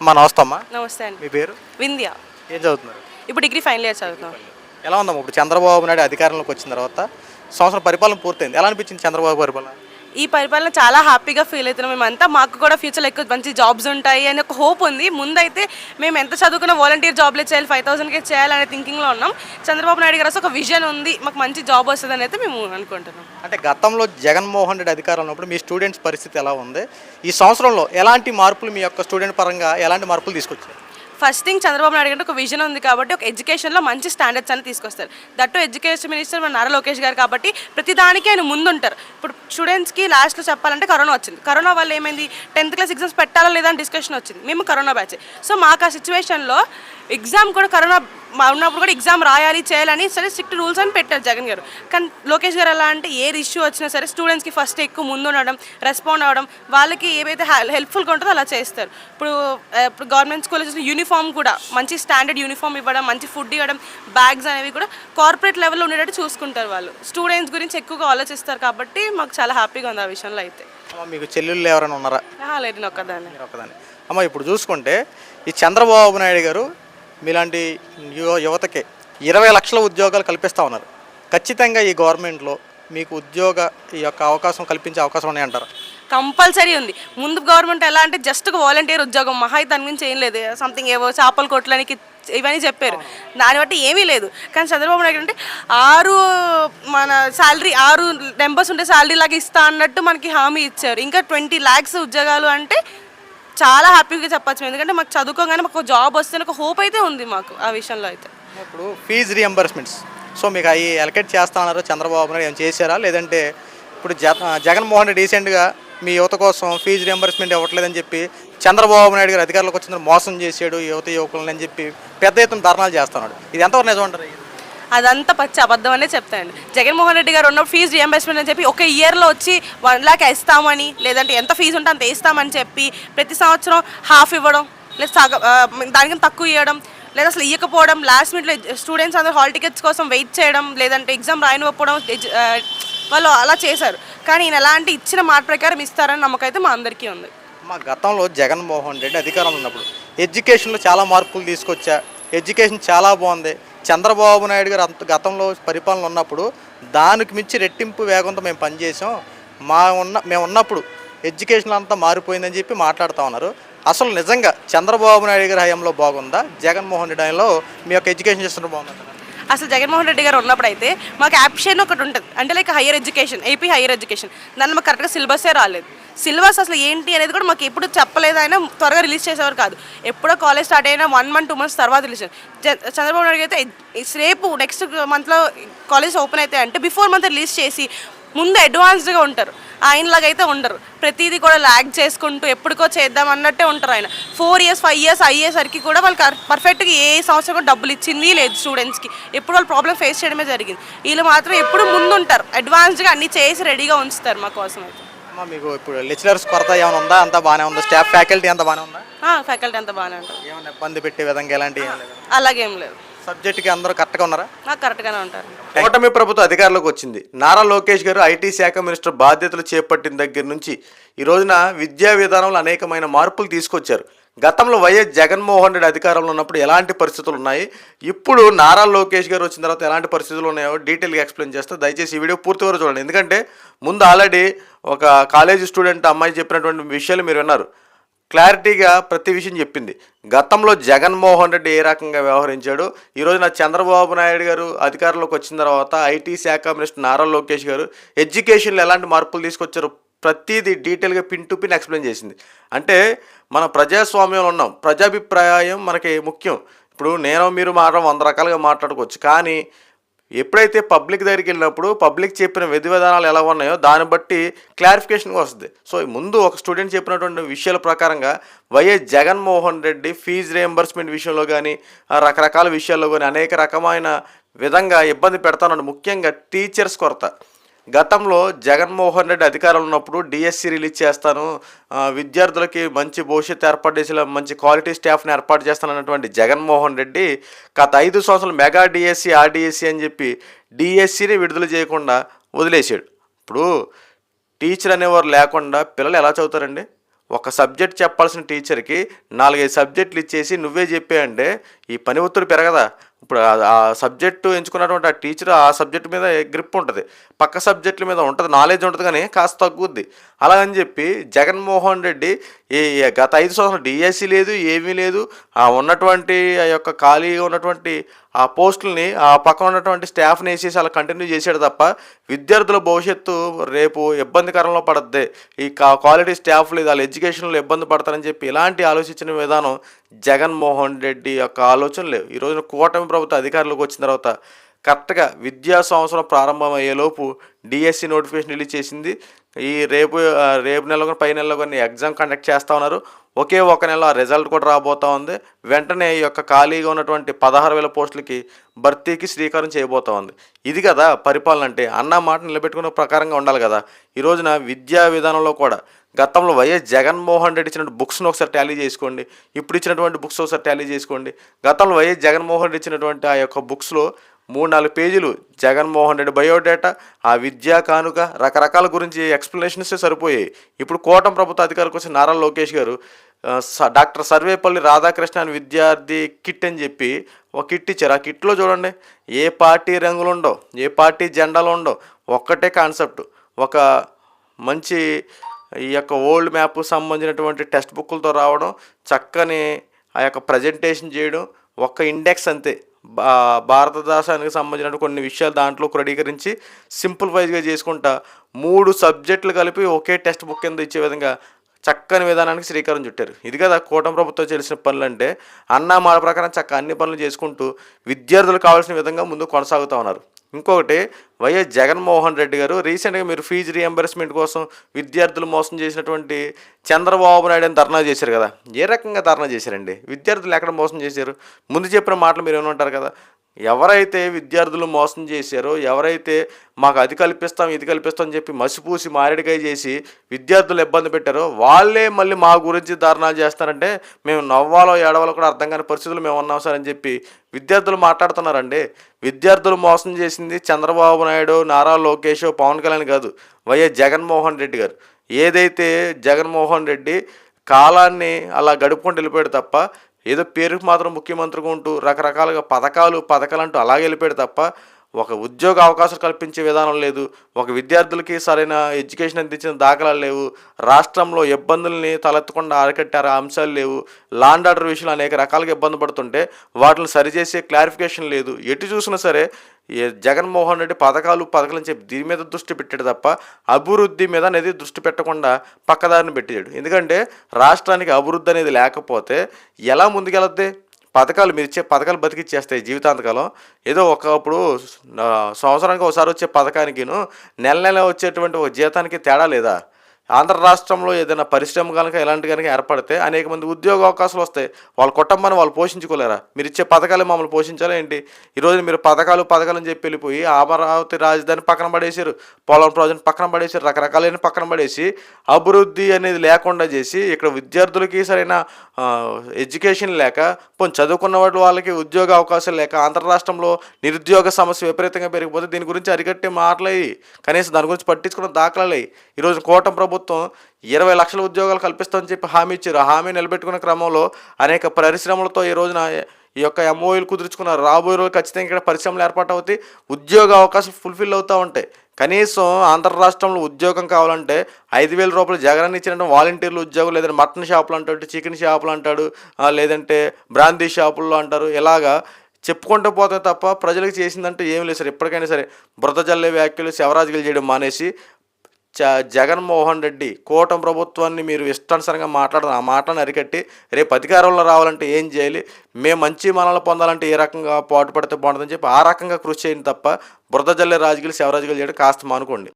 అమ్మా నమస్తే అమ్మా. నమస్తే అండి. మీ పేరు? వింధ్య. ఏం చదువుతున్నారు? ఇప్పుడు డిగ్రీ ఫైనల్ ఇయర్ చదువుతున్నాం. ఎలా ఉందమ్మా? ఇప్పుడు చంద్రబాబు నాయుడు అధికారంలోకి వచ్చిన తర్వాత సంవత్సరం పరిపాలన పూర్తయింది. ఎలా అనిపించింది చంద్రబాబు పరిపాలన? ఈ పరిపాలన చాలా హ్యాపీగా ఫీల్ అవుతున్నాం మేమంతా. మాకు కూడా ఫ్యూచర్లో ఎక్కువ మంచి జాబ్స్ ఉంటాయి అని ఒక హోప్ ఉంది. ముందైతే మేము ఎంత చదువుకున్న వాలంటీర్ జాబ్లే చేయాలి ఫైవ్ థౌసండ్కే చేయాలనే థింకింగ్లో ఉన్నాం. చంద్రబాబు నాయుడు గారు ఒక విజన్ ఉంది. మాకు మంచి జాబ్ వస్తుంది అని అయితే మేము అనుకుంటున్నాం. అంటే గతంలో జగన్మోహన్ రెడ్డి అధికారంలో ఉన్నప్పుడు మీ స్టూడెంట్స్ పరిస్థితి ఎలా ఉంది? ఈ సంవత్సరంలో ఎలాంటి మార్పులు మీ యొక్క స్టూడెంట్ పరంగా ఎలాంటి మార్పులు తీసుకొచ్చారు? ఫస్ట్ థింగ్ చంద్రబాబు నాయుడు గారికి ఒక విజన్ ఉంది కాబట్టి ఒక ఎడ్యుకేషన్లో మంచి స్టాండర్డ్స్ అని తీసుకొస్తారు. దట్టు ఎడ్యుకేషన్ మినిస్టర్ మన నారా లోకేష్ గారు కాబట్టి ప్రతిదానికి ఆయన ముందుంటారు. ఇప్పుడు స్టూడెంట్స్కి లాస్ట్లో చెప్పాలంటే కరోనా వచ్చింది. కరోనా వల్ల ఏమైంది? టెన్త్ క్లాస్ ఎగ్జామ్స్ పెట్టాలా లేదా అని డిస్కషన్ వచ్చింది. మేము కరోనా బ్యాచ్ సో మాకు ఆ సిచ్యువేషన్లో ఎగ్జామ్ కూడా కరోనా మా ఉన్నప్పుడు కూడా ఎగ్జామ్ రాయాలి చేయాలని సరే స్ట్రిక్ట్ రూల్స్ అని పెట్టారు జగన్ గారు. కానీ లోకేష్ గారు ఎలా అంటే ఏ ఇష్యూ వచ్చినా సరే స్టూడెంట్స్కి ఫస్ట్ ఎక్కువ ముందు ఉండడం రెస్పాండ్ అవ్వడం వాళ్ళకి ఏవైతే హెల్ప్ఫుల్గా ఉంటుందో అలా చేస్తారు. ఇప్పుడు ఇప్పుడు గవర్నమెంట్ స్కూల్స్ యూనిఫామ్ కూడా మంచి స్టాండర్డ్ యూనిఫామ్ ఇవ్వడం మంచి ఫుడ్ ఇవ్వడం బ్యాగ్స్ అనేవి కూడా కార్పొరేట్ లెవెల్లో ఉండేటట్టు చూసుకుంటారు వాళ్ళు. స్టూడెంట్స్ గురించి ఎక్కువగా ఆలోచిస్తారు కాబట్టి మాకు చాలా హ్యాపీగా ఉంది ఆ విషయంలో అయితే. అమ్మ మీకు చెల్లెళ్ళు ఎవరైనా ఉన్నారా? లేదు నేను ఒక్కదాన్ని. ఒక్కదాన్ని. అమ్మ ఇప్పుడు చూసుకుంటే ఈ చంద్రబాబు నాయుడు గారు మీలాంటి యువ యువతకి ఇరవై లక్షల ఉద్యోగాలు కల్పిస్తూ ఉన్నారు. ఖచ్చితంగా ఈ గవర్నమెంట్లో మీకు ఉద్యోగ ఈ యొక్క అవకాశం కల్పించే అవకాశం ఉన్నాయంటారా. కంపల్సరీ ఉంది. ముందు గవర్నమెంట్ ఎలా అంటే జస్ట్ ఒక వాలంటీర్ ఉద్యోగం మహా దాని గురించి ఏం లేదు. సంథింగ్ ఏవో చేపలు కొట్టడానికి ఇవన్నీ చెప్పారు. దాన్ని బట్టి ఏమీ లేదు. కానీ చంద్రబాబు నాయుడు అంటే ఆరు మన శాలరీ ఆరు నెంబర్స్ ఉంటే శాలరీ లాగా ఇస్తా అన్నట్టు మనకి హామీ ఇచ్చారు. ఇంకా ట్వంటీ ల్యాక్స్ ఉద్యోగాలు అంటే చాలా హ్యాపీగా చెప్పచ్చు. ఎందుకంటే మాకు చదువుకోగానే మాకు జాబ్ వస్తే ఒక హోప్ అయితే ఉంది మాకు ఆ విషయంలో అయితే. ఇప్పుడు ఫీజు రియంబర్స్మెంట్స్ సో మీకు అవి ఎలకెట్ చేస్తున్నారు చంద్రబాబు నాయుడు? ఏం చేశారా? లేదంటే ఇప్పుడు జ జగన్మోహన్ రెడ్డి రీసెంట్గా మీ యువత కోసం ఫీజు రియంబర్స్మెంట్ ఇవ్వట్లేదని చెప్పి చంద్రబాబు నాయుడు గారు అధికారులకు వచ్చిన మోసం చేశాడు యువత యువకులని అని చెప్పి పెద్ద ఎత్తున ధర్నాలు చేస్తున్నాడు. ఇది ఎంతవరకు నిజం అంటారు? అదంతా పచ్చి అబద్ధం అనే చెప్తానండి. జగన్మోహన్ రెడ్డి గారు ఉన్నప్పుడు ఫీజు రియంబర్స్మెంట్ అని చెప్పి ఒక ఇయర్లో వచ్చి వన్ ల్యాక్ ఇస్తామని లేదంటే ఎంత ఫీజు ఉంటే అంత ఇస్తామని చెప్పి ప్రతి సంవత్సరం హాఫ్ ఇవ్వడం లేదా సగం దానికన్నా తక్కువ ఇవ్వడం లేదా అసలు ఇవ్వకపోవడం లాస్ట్ మినిట్లో స్టూడెంట్స్ అందరూ హాల్ టికెట్స్ కోసం వెయిట్ చేయడం లేదంటే ఎగ్జామ్ రాయనివ్వకపోవడం వాళ్ళు అలా చేశారు. కానీ ఈయన ఎలాంటి ఇచ్చిన మాట ప్రకారం ఇస్తారని నమ్మకం అయితే మా అందరికీ ఉంది. మా గతంలో జగన్మోహన్ రెడ్డి అధికారంలో ఉన్నప్పుడు ఎడ్యుకేషన్లో చాలా మార్పులు తీసుకొచ్చా ఎడ్యుకేషన్ చాలా బాగుంది చంద్రబాబు నాయుడు గారు అంత గతంలో పరిపాలన ఉన్నప్పుడు దానికి మించి రెట్టింపు వేగంతో మేము పనిచేసాం. మా ఉన్న మేము ఉన్నప్పుడు ఎడ్యుకేషన్ అంతా మారిపోయిందని చెప్పి మాట్లాడుతూ ఉన్నారు. అసలు నిజంగా చంద్రబాబు నాయుడు గారి హయాంలో బాగుందా? జగన్మోహన్ రెడ్డి హయాంలో మీ యొక్క ఎడ్యుకేషన్ సిస్టమ్ బాగుందా? అసలు జగన్మోహన్ రెడ్డి గారు ఉన్నప్పుడు అయితే మాకు యాప్షన్ ఒకటి ఉంటుంది. అంటే like higher education AP higher education దాన్ని మాకు కరెక్ట్గా సిలబసే రాలేదు. సిలబస్ అసలు ఏంటి అనేది కూడా మాకు ఎప్పుడు చెప్పలేదు ఆయన త్వరగా రిలీజ్ చేసేవారు కాదు. ఎప్పుడో కాలేజ్ స్టార్ట్ అయినా వన్ మంత్ టూ మంత్స్ తర్వాత రిలీజ్ చంద్రబాబు నాయుడు అయితే రేపు నెక్స్ట్ మంత్లో కాలేజ్ ఓపెన్ అయితే అంటే బిఫోర్ మంత్ రిలీజ్ చేసి ముందు అడ్వాన్స్డ్గా ఉంటారు. ఆయనలాగా అయితే ఉండరు. ప్రతిదీ కూడా ల్యాగ్ చేసుకుంటూ ఎప్పటికో చేద్దాం అన్నట్టే ఉంటారు ఆయన. ఫోర్ ఇయర్స్ ఫైవ్ ఇయర్స్ అయ్యేసరికి కూడా వాళ్ళు పర్ఫెక్ట్గా ఏ సంవత్సరం కూడా డబ్బులు ఇచ్చింది లేదు స్టూడెంట్స్కి ఎప్పుడు వాళ్ళు ప్రాబ్లం ఫేస్ చేయడమే జరిగింది. వీళ్ళు మాత్రం ఎప్పుడు ముందు ఉంటారు అడ్వాన్స్డ్గా అన్ని చేసి రెడీగా ఉంచుతారు మా కోసం అయితే. మీకు ఇప్పుడు లెక్చరర్స్ కొరత ఏమైనా ఉందా? అంతా బాగానే ఉందా? స్టాఫ్ ఫ్యాకల్టీ అంతా బాగానే ఉందా? ఫ్యాకల్టీ అంతా బాగానే ఉంటారు. ఏమైనా ఇబ్బంది పెట్టే విధంగా ఎలాంటి అలాగేం లేదు. సబ్జెక్ట్కి అందరూ కరెక్ట్గా ఉన్నారా? నాకు కరెక్ట్గానే ఉంటారు. కూటమి ప్రభుత్వం అధికారంలోకి వచ్చింది. నారా లోకేష్ గారు ఐటీ శాఖ మినిస్టర్ బాధ్యతలు చేపట్టిన దగ్గర నుంచి ఈ రోజున విద్యా విధానంలో అనేకమైన మార్పులు తీసుకొచ్చారు. గతంలో వైఎస్ జగన్మోహన్ రెడ్డి అధికారంలో ఉన్నప్పుడు ఎలాంటి పరిస్థితులు ఉన్నాయి? ఇప్పుడు నారా లోకేష్ గారు వచ్చిన తర్వాత ఎలాంటి పరిస్థితులు ఉన్నాయో డీటెయిల్గా ఎక్స్ప్లెయిన్ చేస్తే. దయచేసి ఈ వీడియో పూర్తి వరకు చూడండి. ఎందుకంటే ముందు ఆల్రెడీ ఒక కాలేజీ స్టూడెంట్ అమ్మాయి చెప్పినటువంటి విషయాలు మీరు విన్నారు. క్లారిటీగా ప్రతి విషయం చెప్పింది. గతంలో జగన్మోహన్ రెడ్డి ఏ రకంగా వ్యవహరించాడు? ఈ రోజున చంద్రబాబు నాయుడు గారు అధికారంలోకి వచ్చిన తర్వాత ఐటీ శాఖ మినిస్టర్ నారా లోకేష్ గారు ఎడ్యుకేషన్లో ఎలాంటి మార్పులు తీసుకొచ్చారు ప్రతిదీ డీటెయిల్గా పిన్ టు పిన్ ఎక్స్ప్లెయిన్ చేసింది. అంటే మన ప్రజాస్వామ్యంలో ఉన్నాం. ప్రజాభిప్రాయం మనకి ముఖ్యం. ఇప్పుడు నేను మీరు మాట్లాడడం వంద రకాలుగా మాట్లాడుకోవచ్చు. కానీ ఎప్పుడైతే పబ్లిక్ దగ్గరికి వెళ్ళినప్పుడు పబ్లిక్ చెప్పిన విధి విధానాలు ఎలా ఉన్నాయో దాన్ని బట్టి క్లారిఫికేషన్ వస్తుంది. సో ముందు ఒక స్టూడెంట్ చెప్పినటువంటి విషయాల ప్రకారంగా YS Jaganmohan Reddy fee reimbursement విషయంలో కానీ రకరకాల విషయాల్లో కానీ అనేక రకమైన విధంగా ఇబ్బంది పెడతానండి ముఖ్యంగా టీచర్స్ కొరత. గతంలో జగన్మోహన్ రెడ్డి అధికారంలో ఉన్నప్పుడు డిఎస్సి రిలీజ్ చేస్తాను విద్యార్థులకి మంచి భవిష్యత్తు ఏర్పాటు చేసేలా మంచి క్వాలిటీ స్టాఫ్ని ఏర్పాటు చేస్తానన్నటువంటి జగన్మోహన్ రెడ్డి గత ఐదు సంవత్సరాలు మెగా డిఎస్సి ఆర్డిఎస్సి అని చెప్పి డిఎస్సిని విడుదల చేయకుండా వదిలేసాడు ఇప్పుడు టీచర్ అనేవారు లేకుండా పిల్లలు ఎలా చదువుతారండి? ఒక సబ్జెక్ట్ చెప్పాల్సిన టీచర్కి నాలుగైదు సబ్జెక్టులు ఇచ్చేసి నువ్వే చెప్పే అంటే ఈ పని ఒత్తిడి పెరగదా? ఇప్పుడు ఆ- సబ్జెక్టు ఎంచుకున్నటువంటి ఆ టీచర్ ఆ సబ్జెక్ట్ మీద గ్రిప్ ఉంటుంది. పక్క సబ్జెక్టుల మీద ఉంటుంది నాలెడ్జ్ ఉంటుంది కానీ కాస్త తగ్గుద్ది. అలాగని చెప్పి జగన్మోహన్ రెడ్డి ఈ గత ఐదు సంవత్సరాలు డిఎస్సి లేదు ఏమీ లేదు. ఆ ఉన్నటువంటి ఆ యొక్క ఖాళీగా ఉన్నటువంటి ఆ పోస్టుల్ని ఆ పక్కన ఉన్నటువంటి స్టాఫ్ని వేసేసి అలా కంటిన్యూ చేశాడు తప్ప విద్యార్థుల భవిష్యత్తు రేపు ఇబ్బందికరంలో పడద్ది. ఈ క్వాలిటీ స్టాఫ్ లేదు వాళ్ళ ఎడ్యుకేషన్లో ఇబ్బంది పడతారని చెప్పి ఇలాంటి ఆలోచించిన విధానం జగన్మోహన్ రెడ్డి యొక్క ఆలోచన లేవు. ఈ రోజున కూటమి ప్రభుత్వ అధికారులకు వచ్చిన తర్వాత కరెక్ట్గా విద్యా సంవత్సరం ప్రారంభమయ్యేలోపు డిఎస్సి నోటిఫికేషన్ రిలీజ్ చేసింది. ఈ రేపు రేపు నెలలో కానీ పై నెలలో కొన్ని ఎగ్జామ్ కండక్ట్ చేస్తూ ఉన్నారు. ఒకే ఒక నెల ఆ రిజల్ట్ కూడా రాబోతా ఉంది. వెంటనే ఈ యొక్క ఖాళీగా ఉన్నటువంటి పదహారు వేల పోస్టులకి భర్తీకి శ్రీకారం చేయబోతా ఉంది. ఇది కదా పరిపాలన అంటే అన్న మాట నిలబెట్టుకునే ప్రకారంగా ఉండాలి కదా. ఈ రోజున విద్యా విధానంలో కూడా గతంలో వైఎస్ జగన్మోహన్ రెడ్డి ఇచ్చిన బుక్స్ను ఒకసారి టాలీ చేసుకోండి. ఇప్పుడు ఇచ్చినటువంటి బుక్స్ ఒకసారి టాలీ చేసుకోండి. గతంలో వైఎస్ జగన్మోహన్ రెడ్డి ఇచ్చినటువంటి ఆ యొక్క బుక్స్లో మూడు నాలుగు పేజీలు జగన్మోహన్ రెడ్డి బయోడేటా ఆ విద్యా కానుక రకరకాల గురించి ఎక్స్ప్లెనేషన్స్ సరిపోయాయి. ఇప్పుడు కోటం ప్రభుత్వ అధికారికి వచ్చి నారా లోకేష్ గారు స- డాక్టర్ సర్వేపల్లి రాధాకృష్ణ అని విద్యార్థి కిట్ అని చెప్పి ఒక కిట్ ఇచ్చారు. ఆ కిట్లో చూడండి ఏ పార్టీ రంగులు ఉండవు ఏ పార్టీ జెండాలు ఉండవు ఒక్కటే కాన్సెప్ట్. ఒక మంచి ఈ యొక్క ఓల్డ్ మ్యాప్ సంబంధించినటువంటి టెక్స్ట్ బుక్లతో రావడం చక్కని ఆ యొక్క ప్రజెంటేషన్ చేయడం ఒక్క ఇండెక్స్ అంతే. భారతదేశానికి సంబంధించిన కొన్ని విషయాలు దాంట్లో క్రోడీకరించి సింప్లిఫైజ్గా చేసుకుంటా మూడు సబ్జెక్టులు కలిపి ఒకే టెక్స్ట్ బుక్ కింద ఇచ్చే విధంగా చక్కని విధానానికి శ్రీకారం చుట్టారు. ఇది కదా కూటమి ప్రభుత్వం చేసిన పనులు అంటే అన్న మాట ప్రకారం చక్క అన్ని పనులు చేసుకుంటూ విద్యార్థులకు కావాల్సిన విధంగా ముందు కొనసాగుతూ ఉన్నారు. ఇంకొకటి వైఎస్ జగన్మోహన్ రెడ్డి గారు రీసెంట్గా మీరు ఫీజు రీఎంబర్స్మెంట్ కోసం విద్యార్థులు మోసం చేసినటువంటి చంద్రబాబు నాయుడు అని ధర్నా చేశారు కదా. ఏ రకంగా ధర్నా చేశారండి? విద్యార్థులు ఎక్కడ మోసం చేశారు? ముందు చెప్పిన మాటలు మీరు ఏమంటారు కదా? ఎవరైతే విద్యార్థులు మోసం చేశారో ఎవరైతే మాకు అది కల్పిస్తాం ఇది కల్పిస్తాం అని చెప్పి మసిపూసి మారేడికాయ చేసి విద్యార్థులు ఇబ్బంది పెట్టారో వాళ్ళే మళ్ళీ మా గురించి ధారణాలు చేస్తారంటే మేము నవ్వాలో ఏడవాలో కూడా అర్థం కాని పరిస్థితులు మేము ఉన్నాం సార్ అని చెప్పి విద్యార్థులు మాట్లాడుతున్నారండి. విద్యార్థులు మోసం చేసింది చంద్రబాబు నాయుడు నారా లోకేష్ పవన్ కళ్యాణ్ కాదు వైఎస్ జగన్మోహన్ రెడ్డి గారు. ఏదైతే జగన్మోహన్ రెడ్డి కాలాన్ని అలా గడుపుకుంటూ వెళ్ళిపోయాడు తప్ప ఏదో పేరుకు మాత్రం ముఖ్యమంత్రిగా ఉంటూ రకరకాలుగా పథకాలు పథకాలు అంటూ అలాగే వెళ్ళిపోయాడు తప్ప ఒక ఉద్యోగ అవకాశాలు కల్పించే విధానం లేదు ఒక విద్యార్థులకి సరైన ఎడ్యుకేషన్ అందించిన దాఖలాలు లేవు రాష్ట్రంలో ఇబ్బందుల్ని తలెత్తకుండా అరికట్టారు అంశాలు లేవు లాండ్ ఆర్డర్ విషయంలో అనేక రకాలుగా ఇబ్బంది పడుతుంటే వాటిని సరిచేసే క్లారిఫికేషన్ లేదు. ఎటు చూసినా సరే ఏ జగన్మోహన్ రెడ్డి పథకాలు పథకాలని చెప్పి దీని మీద దృష్టి పెట్టాడు తప్ప అభివృద్ధి మీద అనేది దృష్టి పెట్టకుండా పక్కదారిని పెట్టాడు. ఎందుకంటే రాష్ట్రానికి అభివృద్ధి అనేది లేకపోతే ఎలా ముందుకెళ్ళద్ది పథకాలు మీరు ఇచ్చే పథకాలు బతికిచ్చేస్తాయి జీవితాంతకాలం. ఏదో ఒకప్పుడు సంవత్సరానికి ఒకసారి వచ్చే పథకానికిను నెల నెల వచ్చేటువంటి ఒక జీతానికి తేడా లేదా? ఆంధ్ర రాష్ట్రంలో ఏదైనా పరిశ్రమ కనుక ఇలాంటి కనుక ఏర్పడితే అనేక మంది ఉద్యోగ అవకాశాలు వస్తాయి. వాళ్ళ కుటుంబాన్ని వాళ్ళు పోషించుకోలేరా? మీరు ఇచ్చే పథకాలు మమ్మల్ని పోషించాలా ఏంటి? ఈరోజు మీరు పథకాలు పథకాలు అని చెప్పి వెళ్ళిపోయి అమరావతి రాజధాని పక్కన పడేసారు పోలవరం ప్రాజెక్ట్ పక్కన పడేసారు రకరకాలైన పక్కన పడేసి అభివృద్ధి అనేది లేకుండా చేసి ఇక్కడ విద్యార్థులకి సరైన ఎడ్యుకేషన్ లేక పోనీ చదువుకున్న వాళ్ళకి ఉద్యోగ అవకాశాలు లేక ఆంధ్ర రాష్ట్రంలో నిరుద్యోగ సమస్య విపరీతంగా పెరిగిపోతే దీని గురించి అరికట్టే మాటలయ్యి. కనీసం దాని గురించి పట్టించుకున్న దాఖలయ్యి ఈరోజు కూటమి ప్రభుత్వం ఇరవై లక్షల ఉద్యోగాలు కల్పిస్తామని చెప్పి హామీ ఇచ్చారు. ఆ హామీ నిలబెట్టుకున్న క్రమంలో అనేక పరిశ్రమలతో ఈ రోజున ఈ యొక్క ఎంఓఈలు కుదుర్చుకున్నారు. రాబోయే రోజులు ఖచ్చితంగా ఇక్కడ పరిశ్రమలు ఏర్పాటు అవుతాయి ఉద్యోగ అవకాశం ఫుల్ఫిల్ అవుతూ ఉంటాయి. కనీసం ఆంధ్ర రాష్ట్రంలో ఉద్యోగం కావాలంటే ఐదు వేల రూపాయలు జగన్ ఇచ్చిన వాలంటీర్లు ఉద్యోగం లేదంటే మటన్ షాపులు అంటాడు చికెన్ షాపులు అంటాడు లేదంటే బ్రాందీ షాపుల్లో అంటారు. ఇలాగా చెప్పుకుంటూ పోతే తప్ప ప్రజలకు చేసిందంటే ఏం లేదు సార్. ఇప్పటికైనా సరే బురద జల్లే వ్యాఖ్యలు శివరాజులు చేయడం మానేసి చ జగన్మోహన్ రెడ్డి కూటమి ప్రభుత్వాన్ని మీరు ఇష్టానుసారంగా మాట్లాడడం ఆ మాటను అరికట్టి రేపు అధికారంలో రావాలంటే ఏం చేయాలి? మేము మంచి మనల్ని పొందాలంటే ఏ రకంగా పాటుపడితే బాగుంటుందని చెప్పి ఆ రకంగా కృషి చేయండి తప్ప బురద జల్లే రాజకీయాలు శివరాజులు చేయడం కాస్త మానుకోండి.